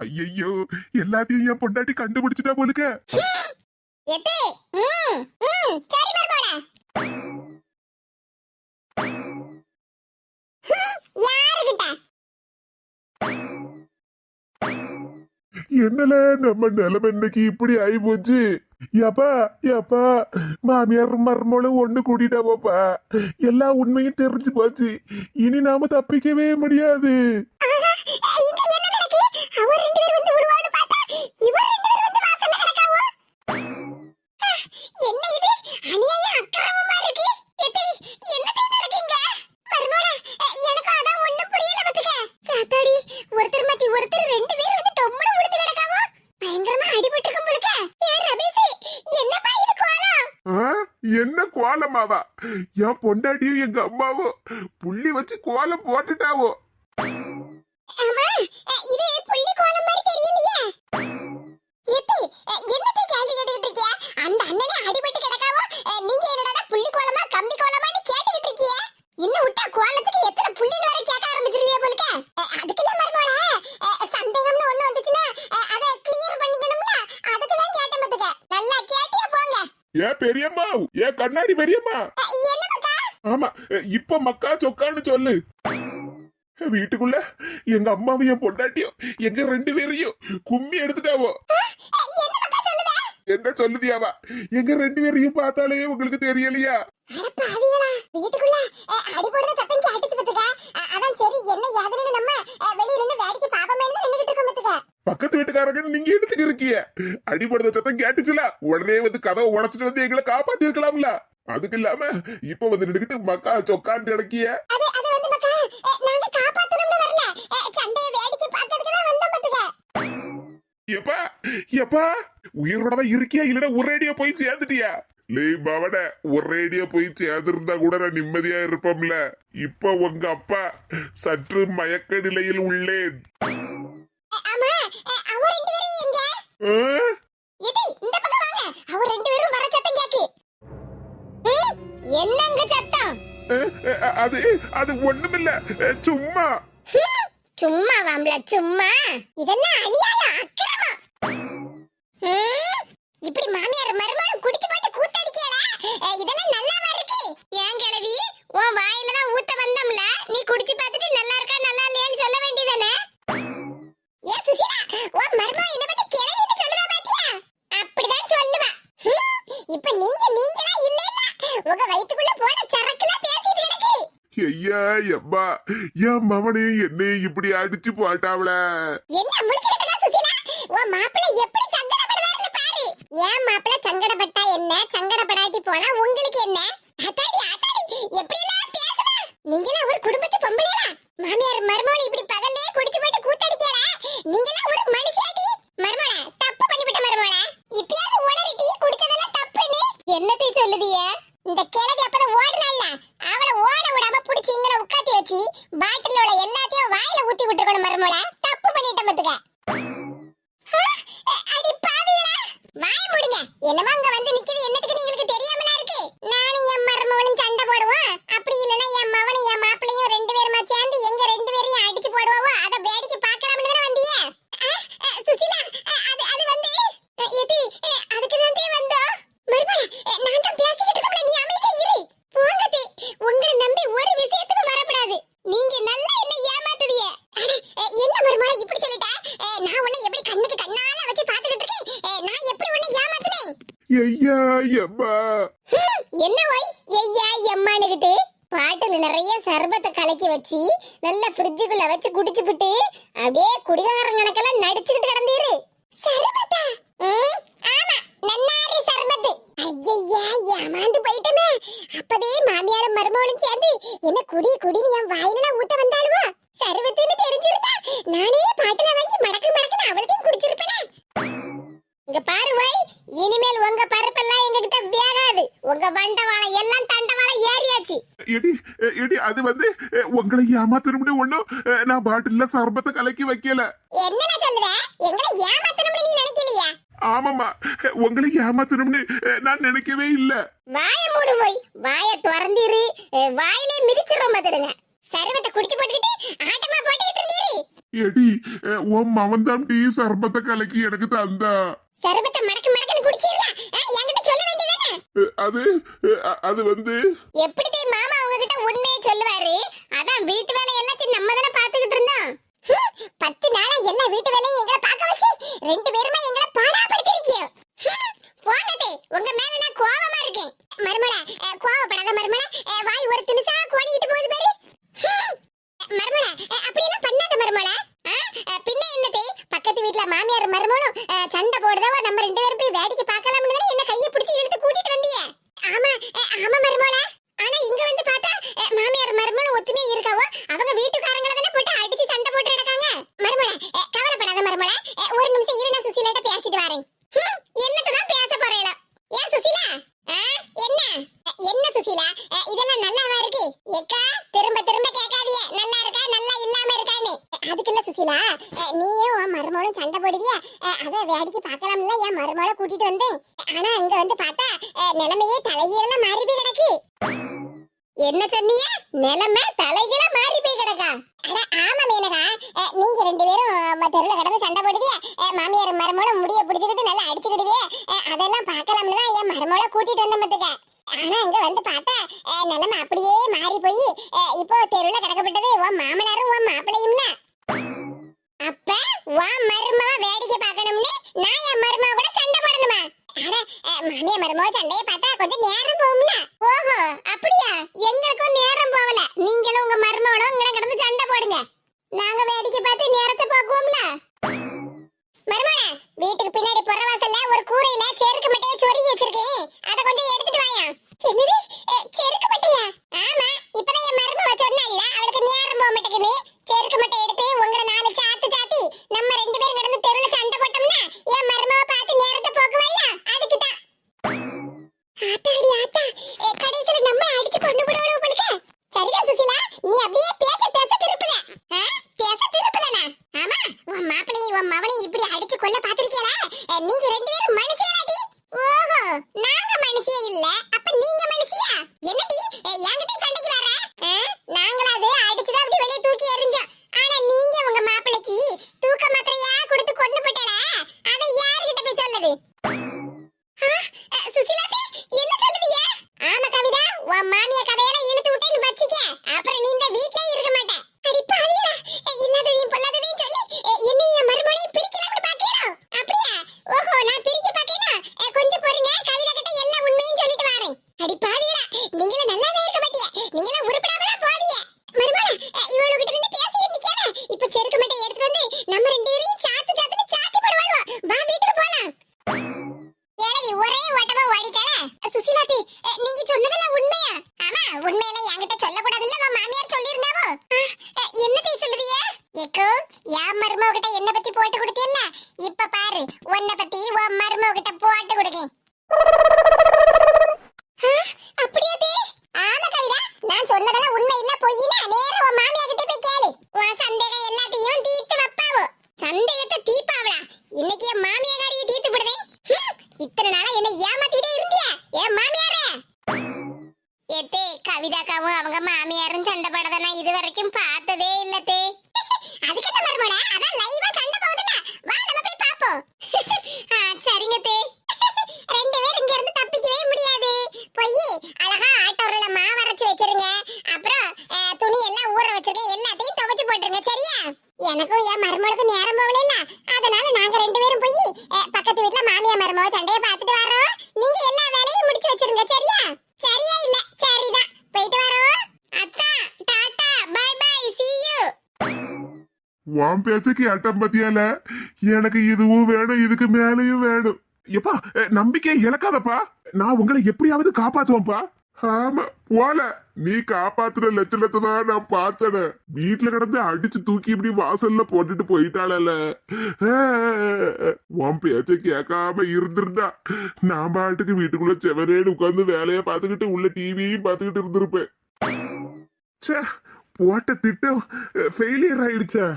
ஐயையோ எல்லாத்தையும் என் பொண்டாட்டி கண்டுபிடிச்சிட்டா போலுக்க. என்னல நம்ம நிலைமை இன்னைக்கு இப்படி ஆகி போச்சு? ஏப்பா ஏப்பா மாமியார் மருமகளும் ஒண்ணு கூட்டிட்டாவோப்பா எல்லா உண்மையும் தெரிஞ்சு போச்சு. இனி நாம தப்பிக்கவே முடியாது. நடக்கு ரெண்டு பேரும் வந்து விடுவான்னு பார்த்தா இவர் ரெண்டு பேரும் வந்து வாசல்ல கிடக்காவோ? என்ன இது? அநியாயம் அக்கிரமமா இருக்கு. எத்தே என்னதே நடக்குங்க மர்மோளே எனக்கு அதான் ஒண்ணும் புரியல பாத்துக்க. சாத்தாடி ஒருத்தர் மாத்தி ஒருத்தர் ரெண்டு பேரும் வந்து டொம்முன்னு விழுந்து கிடக்காவோ? பயங்கரமா அடிபட்டிருக்கும் போலுக்க யார் ரமேஷ் என்னப்பா இது கோலம்? ஆ? என்ன கோலமாவா? என் பொண்டாட்டியும் எங்க அம்மாவும் புள்ளி வச்சு கோலம் போட்டுட்டாவோ? இது புள்ளி கோலம் மாதிரி தெரியலையே. எத்தி என்னத்தை கேள்வி கேட்டுக்கிட்டு இருக்கிய? அந்த அண்ணனே அடிபட்டு கிடக்காவோ? நீங்க என்னடா புள்ளி கோலமா கம்பி கோலமான்னு கேட்டுக்கிட்டு இருக்கிய? இன்னும் விட்டா கோலத்துக்கு எத்தனை புள்ளின்னு வர கேட்க ஆரம்பிச்சிருவியா போலுக்க? அஹ், அதுக்கெல்லாம் மறுபோல சந்தேகம்னு ஒண்ணு வந்துச்சுன்னா அதை கிளியர் பண்ணிக்கணும்ல? அதுக்கு தான் கேட்டேன் பாத்துக்க நல்லா கேட்டியா போங்க. ஏ பெரியம்மா ஏ கண்ணாடி பெரியம்மா? என்ன மக்கா? ஆமா இப்ப மக்கா சொக்கான்னு சொல்லு. வீட்டுக்குள்ள எங்க அம்மாவும் என் பொண்டாட்டியும் எங்க ரெண்டு பேரையும் கும்மி எடுத்துட்டாவோ? என்ன சொல்லுதியாவா? எங்க ரெண்டு பேரையும் பார்த்தாலே உங்களுக்கு தெரியலையா? பக்கத்து வீட்டுக்காரங்கன்னு நீங்க எடுத்துக்கு இருக்கீங்க அடிபடுற சத்தம் கேட்டுச்சுல உடனே வந்து கதவை உடைச்சிட்டு வந்து எங்களை காப்பாத்தி இருக்கலாம்ல அதுக்கு இல்லாம இப்ப வந்து நின்னுகிட்டு மக்கா சொக்கான்னு பாத்துக்க எப்பா எப்பா உயிரோட இருக்கியா? இல்லடா ஒரேடியா போய் சேர்ந்துட்டியா? லே பவன ஒரேடியா போய் சேர்ந்திருந்தா கூட நான் நிம்மதியா இருப்போம்ல. இப்ப உங்க அப்பா சற்று மயக்க நிலையில் உள்ளேன். அஹ், ஆமா அஹ், அவ ரெண்டு பேரும் எங்க? ஆ? இது இந்த பக்கம் வாங்க. அவ ரெண்டு பேரும் என்னங்க சத்தம்? அது அது ஒண்ணுமில்ல. சும்மா. சும்மா வாம்ல சும்மா. இதெல்லாம் அநியாயம் அக்கிரமம். இப்படி மாமியார் மருமகளும் குடிச்சு போட்டு கூத்தடிக்கல? இதெல்லாம் நல்லாவா இருக்கு? ஏன் கிழவி உன் வாயில தான் ஊத்த வந்தோம்ல? நீ குடிச்சு பார்த்துட்டு நல்லா இருக்கா நல்லா இல்லையான்னு சொல்ல வேண்டியதானே ஏ சுசிலா உன் மருமக என்ன பத்தி கிழவின்னு சொல்லுதா பாத்தியா அப்படிதான் சொல்லுவா ஹம், இப்ப நீங்க நீங்களா இல்ல இல்ல உங்க வயித்துக்குள்ள போன சரக்குலாம் பேசிட்டு கிடக்கு ஐயா எம்மா என் மவனையும் என்னையும் இப்படி அடிச்சு போட்டாவல என்ன சுசிலா? உன் மாப்பிள்ளை எப்படி சங்கடப்படுறாருன்னு பாரு. ஏன் மாப்பிள்ள சங்கடப்பட்டா என்ன? சங்கடப்படாட்டி போனா உங்களுக்கு என்ன? அத்தாடி அத்தாடி எப்படி எல்லாம் பேசுதா நீங்களா ஒரு குடும்பத்து பொம்பளையா மாமியார் மருமகள் இப்படி பகல்லே குடிச்சு போட்டு கூத்தடிக்கல நீங்களா ஒரு மனுஷியாடி மருமகள தப்பு பண்ணிவிட்ட மருமகள இப்பயாவது உணரிட்டி குடிச்சதெல்லாம் தப்புன்னு என்னத்தை சொல்லுதிய இந்த கிழவி அப்பதான் ஓடுனால அவளை ஓட விடாம புடிச்சு இங்கன உட்காத்தி வச்சு பாட்டில் உள்ள எல்லாத்தையும் வாயில ஊத்தி விட்டுருக்கணும் மருமகள தப்பு பண்ணிட்ட பாத்துக்க அடி பாவிகளா வாய் மூடுங்க என்னமோ அங்க வந்து நிக்குது என்னத்துக்கு நீங்களுக்கு தெரியாமலா இருக்கு நானும் என் மருமகளும் சண்டை போடுவோம் அப்படி இல்லனா என் மவனும் என் மாப்பிளையும் ரெண்டு பேருமா சேர்ந்து எங்க ரெண்டு பேரையும் அடிச்சு போடுவோம் அத வேடிக்கை பார்க்கலாம்னு தானே வந்தீங்க அஹ், அஹ், சுசிலா அஹ், அது அது வந்து அஹ், எதி அஹ், அதுக்கு தான் தே வந்தோம் மருமகள நான் தான் பேசிக்கிட்டு இருக்கோம்ல நீ அமைதியா இரு போங்க தே உங்களை நம்பி ஒரு விஷயத்துக்கு வரப்படாது நீங்க நல்லா என்ன ஏமாத்துதிய அட, அஹ், என்ன மருமகள இப்படி சொல்லிட்ட அஹ், நான் உன்னை எப்படி கண்ணுக்கு கண்ணால வச்சு பாத்துக்கிட்டு இருக்கேன் அஹ், நான் எப்படி உன்னை ஏமாத்துனேன் ஐயா எம்மா என்ன ஓய் ஐயா எம்மானுகிட்டு பாட்டில் நிறைய சர்பத்தை கலக்கி வச்சு நல்ல ஃப்ரிட்ஜுக்குள்ள வச்சு குடிச்சுப்புட்டு அப்படியே குடிகாரன் கணக்கெல்லாம் நடிச்சுக்கிட்டு கிடந்தீரு. சர்பத்தா? ம், ஆமா நன்னாரி சர்பத்து. ஐயையா ஏமாந்து போயிட்டமே அப்பதே மாமியாரும் மருமகளும் சேர்ந்து என்ன குடி குடின்னு என் வாயிலெல்லாம் ஊத்த வந்தாளுவோ? சர்பத்துன்னு தெரிஞ்சிருந்தா நானே பாட்டில வாங்கி மடக்கு ஏடி அது வந்து உங்களை முடியும் ஒண்ணும் நான் பாட்டில்ல சர்பத்தை கலக்கி வைக்கல என்ன சொல்லுத எங்களை ஏமாத்தணும்னு நீ நினைக்கலையா ஆமாமா உங்களை ஏமாத்தணும்னு நான் நினைக்கவே இல்ல வாய மூடு போய் வாய திறந்திரு வாயிலே மிதிச்சிரும் பாத்துருங்க சர்வத்தை குடிச்சு போட்டுக்கிட்டு ஆட்டமா போட்டுக்கிட்டு எடி உன் மவன் தான் டீ சர்பத்தை கலக்கி எனக்கு தந்தா சர்பத்தை மடக்கு மடக்குன்னு குடிச்சீங்களா என்கிட்ட அது அது வந்து எப்படி போய் மாமா உங்ககிட்ட உண்மையை சொல்லுவாரு? அதான் வீட்டு வேலை எல்லாத்தையும் நம்ம தானே பாத்துக்கிட்டு இருந்தோம். பத்து நாளா எல்லா வீட்டு வேலையும் எங்களை பார்க்க வச்சு ரெண்டு பேருமே எங்களை பாடா படுத்திருக்கியோ போங்கதே உங்க மேல நான் கோவமா இருக்கேன். மருமள கோவப்படாத மருமள வாய் ஒரு தினுசா கோணிக்கிட்டு போகுது பாரு. சுசிலா நீயே உன் மருமகளும் சண்டை போடுவியா. அத வேடிக்கை பார்க்கலாம்ல என் மருமகளை கூட்டிட்டு வந்தேன். ஆனா அங்க வந்து பார்த்தா நிலைமையே தலைகீழ மாறி போய் கிடக்கு. என்ன சொன்னியா நிலைமை தலைகீழ மாறி போய் கிடக்கா? அட ஆமா மேனகா. நீங்க ரெண்டு பேரும் தெருல கடந்து சண்டை போடுவியா. மாமியார் மருமகளும் முடிய பிடிச்சிட்டு நல்லா அடிச்சுக்கிடுவியா. அதெல்லாம் பார்க்கலாம்னு தான் என் மருமகளை கூட்டிட்டு வந்தேன் பார்த்துக்க ஆனா அங்க வந்து பார்த்தா நிலைமை அப்படியே மாறி போய் இப்போ தெருல கிடக்கப்பட்டது உன் மாமனாரும் உன் மாப்பிள்ளையும்ல. அப்ப வா மருமவ வேடிக்கை பார்க்கணும்னு நான் என் மருமவ கூட சண்டை போடணுமா? அட மாமியா மருமவ சண்டையை பார்த்தா கொஞ்சம் நேரம் போகும்ல? சொல்ல உன் பேச்ச கேட்டேன் பத்தியால? எனக்கு இதுவும் வேணும் இதுக்கு மேலையும் வேணும். எப்பா நம்பிக்கை இழக்காதப்பா. நான் உங்களை எப்படியாவது காப்பாத்துவேன்ப்பா. ஆமா போல. நீ காப்பாத்துற லட்சணத்தை தான் நான் பார்த்தன. வீட்டுல கிடந்து அடிச்சு தூக்கி இப்படி வாசல்ல போட்டுட்டு போயிட்டாளல உன் பேச்ச கேட்காம இருந்திருந்தா நான் பாட்டுக்கு வீட்டுக்குள்ள செவரேடு உட்காந்து வேலையை பார்த்துக்கிட்டு உள்ள டிவியும் பார்த்துக்கிட்டு இருந்திருப்பேன். சே போட்ட திட்டம் ஃபெயிலியர் ஆயிடுச்சா.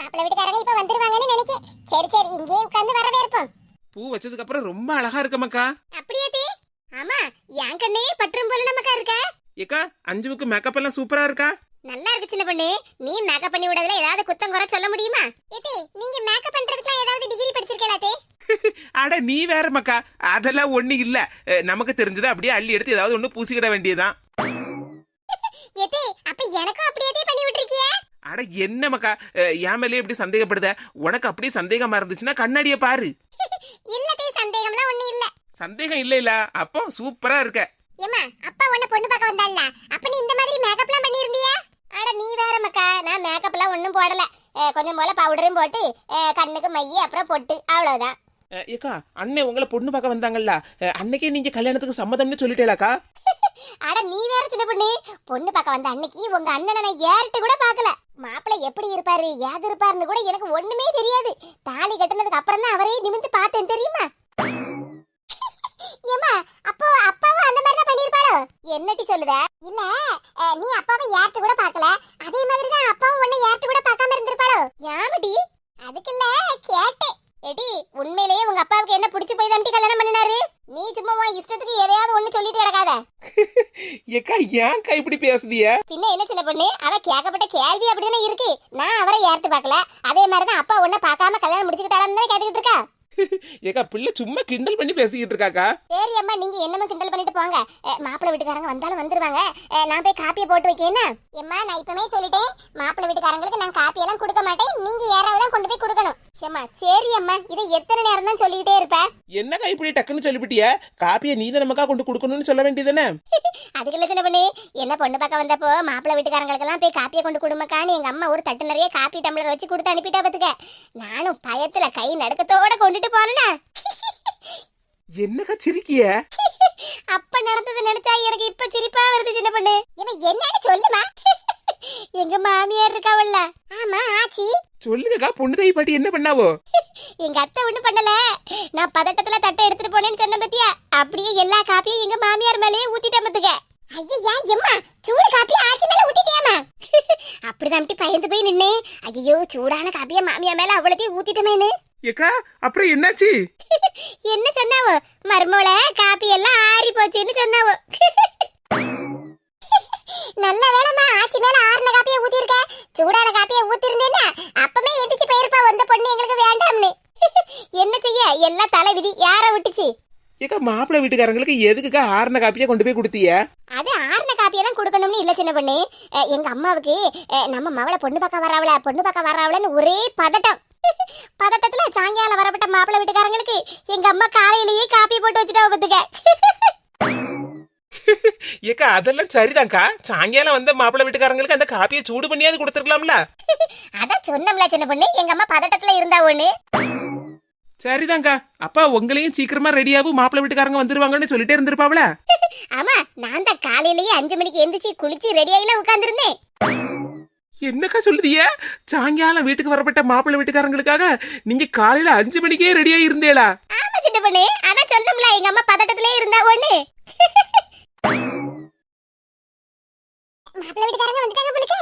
மாப்பிள்ளை வீட்டுக்காரங்க இப்ப வந்துருவாங்கன்னு நினைக்கேன். சரி சரி இங்கேயே உட்கார்ந்து வரவே இருப்போம் பூ வச்சதுக்கு அப்புறம் ரொம்ப அழகா இருக்கமாக்கா அப்படியே தே. ஆமா என் கண்ணே பற்றும் போல நமக்கா இருக்க? ஏக்கா அஞ்சுவுக்கு மேக்கப் எல்லாம் சூப்பரா இருக்கா? நல்லா இருக்கு சின்ன பொண்ணு. நீ மேக்கப் பண்ணி விடதுல ஏதாவது குத்தம் குறை சொல்ல முடியுமா? ஏத்தி நீங்க மேக்கப் பண்றதுக்குலாம் ஏதாவது டிகிரி படிச்சிருக்கீங்களா தே? அட நீ வேற மக்கா அதெல்லாம் ஒண்ணு இல்ல. நமக்கு தெரிஞ்சது அப்படியே அள்ளி எடுத்து ஏதாவது ஒண்ணு பூசிக்கிட வேண்டியதான் ஏத்தி அப்ப எனக்கும் அப்படியே பண்ணி விட்டுருக்கியே. அட என்ன மக்கா அஹ், என் மேலே இப்படி சந்தேகப்படுத? உனக்கு அப்படியே சந்தேகமா இருந்துச்சுன்னா கண்ணாடிய பாரு. இல்லதே சந்தேகம்லாம் ஒண்ணு இல்ல. சந்தேகம் இல்ல இல்ல. அப்போ சூப்பரா இருக்க. ஏமா அப்பா உன்ன பொண்ணு பார்க்க வந்தால அப்ப நீ இந்த மாதிரி மேக்கப்லாம் பண்ணி இருந்தியா அட நீ வேற மக்கா நான் மேக்கப்லாம் ஒண்ணும் போடல. கொஞ்சம் போல பவுடரும் போட்டு கண்ணுக்கு மைய அப்புறம் பொட்டு அவ்வளவுதான். ஏக்கா அண்ணன் உங்களை பொண்ணு பார்க்க வந்தாங்கல்ல. அன்னைக்கே நீங்க கல்யாணத்துக்கு சம்மதம்னு சொல்லிட்டேலாக்கா? அட நீ வேற சின்ன பொண்ணு. பொண்ணு பார்க்க வந்த அன்னைக்கு உங்க அண்ணனை நான் ஏறிட்டு கூட பார்க்கல. மாப்பிள்ளை எப்படி இருப்பாரு ஏது இருப்பாருன்னு கூட எனக்கு ஒண்ணுமே தெரியாது. தாலி கட்டினதுக்கு அப்புறம் தான் அவரே நிமிந்து பார்த்தேன் தெரியுமா? ஏமா அப்போ அப்பாவும் அந்த மாதிரி தான் பண்ணிருப்பாளோ என்னட்டி சொல்லுத? இல்ல நீ அப்பாவை ஏறிட்டு கூட பார்க்கல. அதே மாதிரி தான் அப்பாவும் உன்னை ஏறிட்டு கூட பார்க்காம இருந்திருப்பாளோ ஏமடி அதுக்கு இல்ல கேட்டேன் எடி உண்மையிலேயே உங்க அப்பாவுக்கு என்ன பிடிச்சு போய் தான் கல்யாணம் பண்ணினாரு நீ சும்மா உன் இஷ்டத்துக்கு எதையாவது ஒண்ணு சொல்லிட்டு கிடக்காத ஏக்கா ஏன்க்கா இப்படி பேசுதிய? பின்ன என்ன சின்ன பொண்ணு? அவ கேட்கப்பட்ட கேள்வி அப்படிதானே இருக்கு. நான் அவரை ஏறிட்டு பார்க்கல. அதே மாதிரி தான் அப்பா உன்னை பார்க்காம கல்யாணம் முடிச்சுக்கிட்டாலும் கேட்டுக்கிட்டு இருக்கா? ஏக்கா பிள்ளை சும்மா கிண்டல் பண்ணி பேசிக்கிட்டு இருக்காக்கா? சரி அம்மா நீங்க என்னமோ கிண்டல் பண்ணிட்டு போங்க. மாப்பிள்ளை வீட்டுக்காரங்க வந்தாலும் வந்துருவாங்க. நான் போய் காப்பியை போட்டு வைக்கேன்னா எம்மா நான் இப்பவே சொல்லிட்டேன். மாப்பிள்ளை வீட்டுக்காரங்களுக்கு நான் காப்பி எல்லாம் கொடுக்க மாட்டேன். நீங்க யாராவது தான் கொண்டு போய் கொடுக்கணும். செம்மா சரி அம்மா இதை எத்தனை நேரம் தான் சொல்லிக்கிட்டே இருப்ப? என்னக்கா இப்படி டக்குன்னு சொல்லிவிட்டிய? காப்பியை நீ தான் நமக்கா கொண்டு கொடுக்கணும்னு சொல்ல வேண்டியதானே அதுக்கு இல்ல சின்ன பொண்ணு? என்ன பொண்ணு பார்க்க வந்தப்போ மாப்பிள்ளை வீட்டுக்காரங்களுக்கெல்லாம் போய் காப்பியை கொண்டு கொடுமக்கான்னு எங்க அம்மா ஒரு தட்டு நிறைய காப்பி டம்ளர் வச்சு கொடுத்து அனுப்பிட்டா பாத்துக்க. நானும் பயத்துல கை நடுக்கத்தோட கொண்டுட்டு போனேனா. என்னக்கா சிரிக்கிய? அப்ப நடந்தது நினைச்சா எனக்கு இப்ப சிரிப்பா வருது சின்ன பொண்ணு. இவன் என்னன்னு சொல்லுமா? எங்க மாமியார் இருக்காவல்ல ஆமா ஆச்சி. சொல்லுங்கக்கா பொண்ணு தாய் பாட்டி என்ன பண்ணாவோ? எங்க அத்தை ஒண்ணும் பண்ணல. நான் பதட்டத்துல தட்டை எடுத்துட்டு போனேன்னு சொன்ன பத்தியா? அப்படியே எல்லா காப்பியும் எங்க மாமியார் மேலேயே ஊத்திட்டேன் பாத்துக்க. ஐயா எம்மா சூடு காப்பி ஆச்சி மேல ஊத்திட்டியாமா அப்படிதான் பயந்து போய் நின்னே ஐயோ சூடான காப்பிய மாமியார் மேல அவ்வளத்தையும் ஊத்திட்டமேனு ஏக்கா அப்புறம் என்னாச்சு? என்ன சொன்னாவோ? மருமோள காப்பி எல்லாம் ஆறி போச்சுன்னு சொன்னாவோ? நல்ல வேலைமா ஆச்சி மேல ஆறுன காப்பிய ஊத்திருக்க. சூடான காப்பிய ஊத்திருந்தேன்னா அப்பமே எந்திரிச்சு போயிருப்பா வந்த பொண்ணு எங்களுக்கு வேண்டாம்னு என்ன செய்ய எல்லாம் தலை விதி யார விட்டுச்சு? ஏக்கா மாப்பிள்ளை வீட்டுக்காரங்களுக்கு எதுக்குக்கா ஆறுன காப்பியை கொண்டு போய் கொடுத்திய அது ஆறுன காப்பியை தான் கொடுக்கணும்னு இல்ல சின்ன பொண்ணு. அஹ், எங்க அம்மாவுக்கு அஹ், நம்ம மவளை பொண்ணு பார்க்க வராவள பொண்ணு பார்க்க வராவளன்னு ஒரே பதட்டம். பதட்டத்துல சாயங்காலம் வரப்பட்ட மாப்பிள்ளை வீட்டுக்காரங்களுக்கு எங்க அம்மா காலையிலேயே காப்பி போட்டு வச்சுட்டா பத்துக்க. ஏக்கா அதெல்லாம் சரிதான்க்கா. சாயங்காலம் வந்த மாப்பிள்ளை வீட்டுக்காரங்களுக்கு அந்த காப்பியை சூடு பண்ணியாவது கொடுத்துருக்கலாம்ல. அதான் சொன்னோம்ல சின்ன பொண்ணு எங்க அம்மா பதட்டத்துல இருந்தா ஒண்ணு. சரிதான்க்கா. அப்பா உங்களையும் சீக்கிரமா ரெடியாகும் மாப்பிள்ளை வீட்டுக்காரங்க வந்துருவாங்கன்னு சொல்லிட்டே இருந்திருப்பாவல ஆமா நான் தான் காலையிலேயே அஞ்சு மணிக்கு எந்திரிச்சு குளிச்சு ரெடி ஆகில உட்கார்ந்துருந்தேன். என்னக்கா சொல்லுதிய? சாயங்காலம் வீட்டுக்கு வரப்பட்ட மாப்பிள்ளை வீட்டுக்காரங்களுக்காக நீங்க காலையில அஞ்சு மணிக்கே ரெடியா இருந்தேளா ஆமா சின்ன பொண்ணு. அதான் சொன்னோம்ல எங்க அம்மா பதட்டத்திலே இருந்தா ஒண்ணு. மாப்பிள்ளை வீட்டுக்காரங்க வந்துட்டாங்க போலுக்கு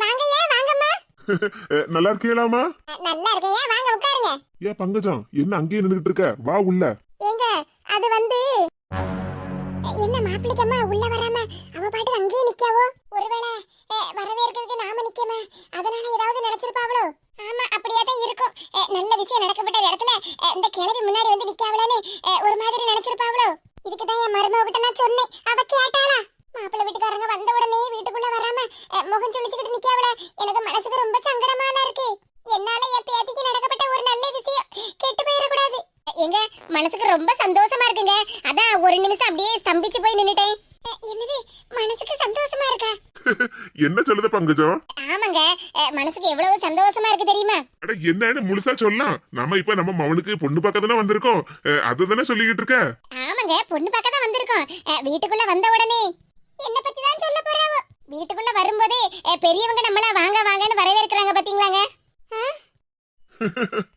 வாங்கய்யா வாங்கம்மா. நல்லா இருக்கீங்களாமா நல்லா இருக்கேயா வாங்க உட்காருங்க. ஏன் பங்கஜம் என்ன அங்கேயே நின்னுகிட்டு இருக்க? வா உள்ள. ஏங்க அது வந்து என்ன மாப்பிள்ளைக்கு அம்மா உள்ள வராம அவ பாட்டு அங்கேயே நிக்காவோ? ஒருவேளை வரவேற்கிறதுக்கு நாம நிக்கமா? அதனால ஏதாவது நினைச்சிருப்பாவளோ? ஆமா அப்படியே தான் இருக்கும். நல்ல விஷயம் நடக்கப்பட்ட இடத்துல இந்த கிழவி முன்னாடி வந்து நிக்காவளான்னு அஹ், ஒரு மாதிரி நினைச்சிருப்பாவளோ? இதுக்கு தான் என் மருமக கிட்ட நான் சொன்னேன். அவ கேட்டாளா? மாப்பிள்ளை வீட்டுக்காரங்க வந்த உடனே வீட்டுக்குள்ள வராம முகம் சுளிச்சுக்கிட்டு நிக்காவல எனக்கு மனசுக்கு ரொம்ப சங்கடமால இருக்கு. என்னால என் பேத்திக்கு நடக்கப்பட்ட ஒரு நல்ல விஷயம் கெட்டு போயிடக்கூடாது எங்க மனசுக்கு ரொம்ப சந்தோஷமா இருக்குங்க. அதான் ஒரு நிமிஷம் அப்படியே ஸ்தம்பிச்சு போய் நின்னுட்டேன். என்னது? மனசுக்கு சந்தோஷமா இருக்கா? என்ன சொல்லுது பங்கஜம்? ஆமாங்க. மனசுக்கு எவ்வளவு சந்தோஷமா இருக்கு தெரியுமா? அட என்னன்னு முழுசா சொல்லலாம். நம்ம இப்ப நம்ம மவனுக்கு பொண்ணு பார்க்க தானே வந்திருக்கோம். அதுதானே சொல்லிக்கிட்டு இருக்க? ஆமாங்க பொண்ணு பார்க்க தான் வந்திருக்கோம். வீட்டுக்குள்ள வந்த உடனே. என்ன பத்தி தான் சொல்ல போறாவோ? வீட்டுக்குள்ள வரும்போதே பெரியவங்க நம்மள வாங்க வாங்கன்னு வரவேற்கிறாங்க பாத்தீங்களாங்க?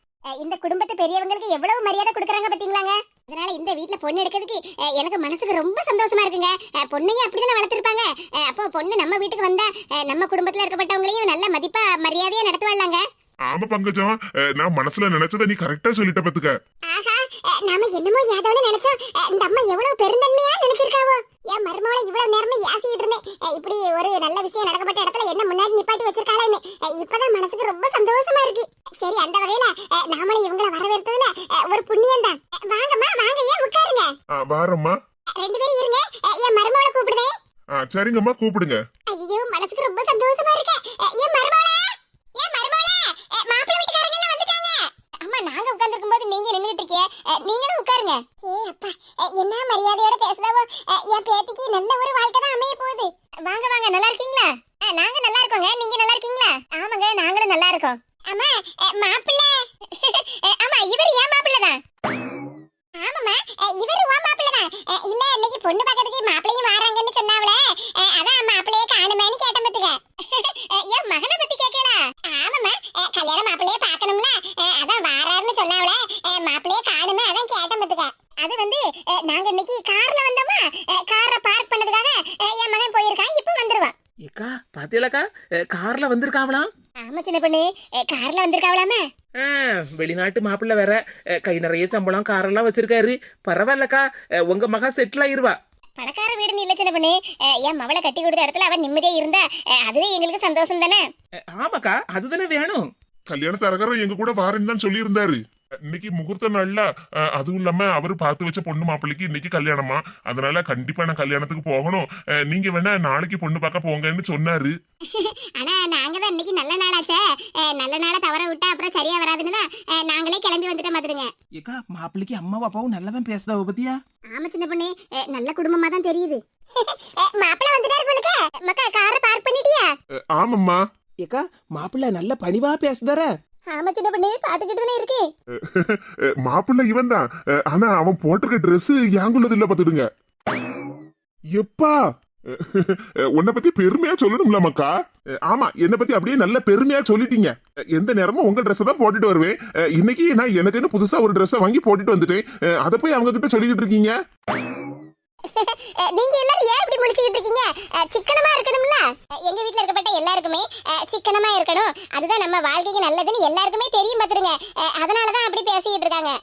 இந்த குடும்பத்து பெரியவங்களுக்கு எவ்வளவு மரியாதை கொடுக்கறாங்க பாத்தீங்களாங்க? அதனால இந்த வீட்ல பொண்ணு எடுக்கிறதுக்கு எனக்கு மனசுக்கு ரொம்ப சந்தோஷமா இருக்குங்க. பொண்ணையும் அப்படிதானே வளர்த்திருப்பாங்க. அப்போ பொண்ணு நம்ம வீட்டுக்கு வந்தா நம்ம குடும்பத்துல இருக்கப்பட்டவங்களையும் நல்ல மதிப்பா மரியாதையா நடத்துவாள்லாங்க ஆமா பங்கஜம். நான் மனசுல நினைச்சதை நீ கரெக்டா சொல்லிட்ட பத்துக்க. நாம என்னமோ ஏதோன்னு நினைச்சோம். இந்த அம்மா எவ்வளவு பெருந்தன்மையா நினைச்சிருக்காவோ. என் மருமகளை இவ்வளவு நேரமே யாசிட்டு இருந்தேன். இப்படி ஒரு நல்ல விஷயம் நடக்கப்பட்ட இடத்துல என்ன முன்னாடி நிப்பாட்டி வச்சிருக்காளேன்னு. இப்பதான் மனசுக்கு ரொம்ப சந்தோஷமா இருக்கு. சரி அந்த வகையில நாமளும் இவங்கள வரவேற்றதுல அஹ், ஒரு புண்ணியம் தான். வாங்கம்மா வாங்க ஏன் உட்காருங்க. வாரம்மா. ரெண்டு பேரும் இருங்க. என் மருமகளை கூப்பிடுதேன் ஆ, சரிங்கம்மா கூப்பிடுங்க. ஐயோ மனசுக்கு ரொம்ப சந்தோஷமா இருக்கு. அஹ், என் மருமகளே என் மருமகளே அஹ், மாப்பிள்ளை வீட்டுக்காரங்க எல்லாம் வந்துட்டாங்க அம்மா நாங்க உட்கார்ந்திருக்கும் போது நீங்க நின்னுட்டு இருக்கீங்க அஹ், நீங்களும் உட்காருங்க ஏ அப்பா அஹ், என்ன மரியாதையோட பேசுதாவோ அஹ், என் பேத்திக்கு நல்ல ஒரு வாழ்க்கை தான் அமைய போகுது வாங்க வாங்க நல்லா இருக்கீங்களா அஹ், நாங்க நல்லா இருக்கோங்க நீங்க நல்லா இருக்கீங்களா ஆமாங்க நாங்களும் நல்லா இருக்கோம் அம்மா அஹ், மாப்பிள்ளை அஹ், ஆமா இவர் ஏன் மாப்பிள்ளை தான் ஆமாம்மா அஹ், இவரு உன் மாப்பிள்ளை தான் அஹ், இல்ல இன்னைக்கு பொண்ணு பார்க்கறதுக்கு மாப்பிள்ளையும் வராங்கன்னு சொன்னாவளே அஹ், அதான் மாப்பிள்ளையே காணுமேன்னு கேட்டேன் பத்துக்க அஹ், என் மகனை பத்தி கேட்கல ஆமாம்மா அஹ், கல்யாண மாப்பிள்ளையே பார்க்கணும்ல? அதான் வாராருன்னு சொன்னாவளே அஹ், மாப்பிள்ளையே காணுமே அதான் கேட்டேன் பத்துக்க அது வந்து நாங்க இன்னைக்கு கார்ல வந்தோமா? காரை பார்க் பண்ணதுக்காக என் மகன் போயிருக்கான் இப்போ வந்துருவான். ஏக்கா பாத்தியலக்கா கார்ல வந்திருக்காவலாம் ஆமா சின்ன பொண்ணு. கார்ல வந்திருக்காவலாமே ஆ, வெளிநாட்டு மாப்பிள்ளை வேற. கை நிறைய சம்பளம் காரெல்லாம் வச்சிருக்காரு. பரவாயில்லக்கா. உங்க மகா செட்டில் ஆயிருவா. பணக்கார வீடுன்னு இல்ல சின்ன பொண்ணு. என் மவளை கட்டி கொடுத்த இடத்துல அவன் நிம்மதியா இருந்தா அதுவே எங்களுக்கு சந்தோஷம் தானே? ஆமாக்கா அதுதானே வேணும். கல்யாண தரகரம் எங்க கூட வாரேன்னு தான் சொல்லியிருந்தாரு. இன்னைக்கு முகூர்த்த நாள்ல அஹ், அதுவும் இல்லாம அவரு பார்த்து வச்ச பொண்ணு மாப்பிள்ளைக்கு இன்னைக்கு கல்யாணமா? அதனால கண்டிப்பா நான் கல்யாணத்துக்கு போகணும். அஹ், நீங்க வேணா நாளைக்கு பொண்ணு பார்க்க போங்கன்னு சொன்னாரு. ஆனா நாங்க தான் இன்னைக்கு நல்ல நாளாச்சே. நல்ல நாளை தவற விட்டா அப்புறம் சரியா வராதுன்னு தான் நாங்களே கிளம்பி வந்துட்டோம் பாத்துருங்க ஏக்கா மாப்பிள்ளைக்கு அம்மாவும் அப்பாவும் நல்லா தான் பேசுதாவ பத்தியா? ஆமா சின்ன பொண்ணு. நல்ல குடும்பமா தான் தெரியுது. மாப்பிள்ள வந்துட்டாரு போலுக்க மக்கா காரை பார்க் பண்ணிட்டியா? ஆமாம்மா. ஏக்கா மாப்பிள்ளை நல்ல பணிவா பேசுதார? ஆமா சின்ன பொண்ணு பாத்துக்கிட்டு தானே இருக்கு. அஹ், மாப்பிள்ளை இவன் தான் ஆனா அவன் போட்டிருக்க Dress யாங்குள்ளது இல்ல பாத்துடுங்க. எப்பா? உன்னை பத்தி பெருமையா சொல்லணும்ல மக்கா ஆமா என்னை பத்தி அப்படியே நல்ல பெருமையா சொல்லிட்டீங்க. எந்த நேரமும் உங்க ட்ரெஸ் தான் போட்டுட்டு வருவேன். இன்னைக்கு நான் எனக்குன்னு புதுசா ஒரு ட்ரெஸ்ஸை வாங்கி போட்டுட்டு வந்துட்டேன். அதை போய் அவங்க கிட்ட சொல்லிக்கிட்டு இருக்கீங்க? நீங்க எல்லாரும் ஏன் இப்படி முடிச்சுக்கிட்டு இருக்கீங்க? அஹ், சிக்கனமா இருக்கணும்ல? எங்க வீட்ல இருக்கப்பட்ட எல்லாருக்குமே அஹ், சிக்கனமா இருக்கணும். அதுதான் நம்ம வாழ்க்கைக்கு நல்லதுன்னு எல்லாருக்குமே தெரியும் பாத்துருங்க அதனாலதான் அப்படி பேசிக்கிட்டு இருக்காங்க.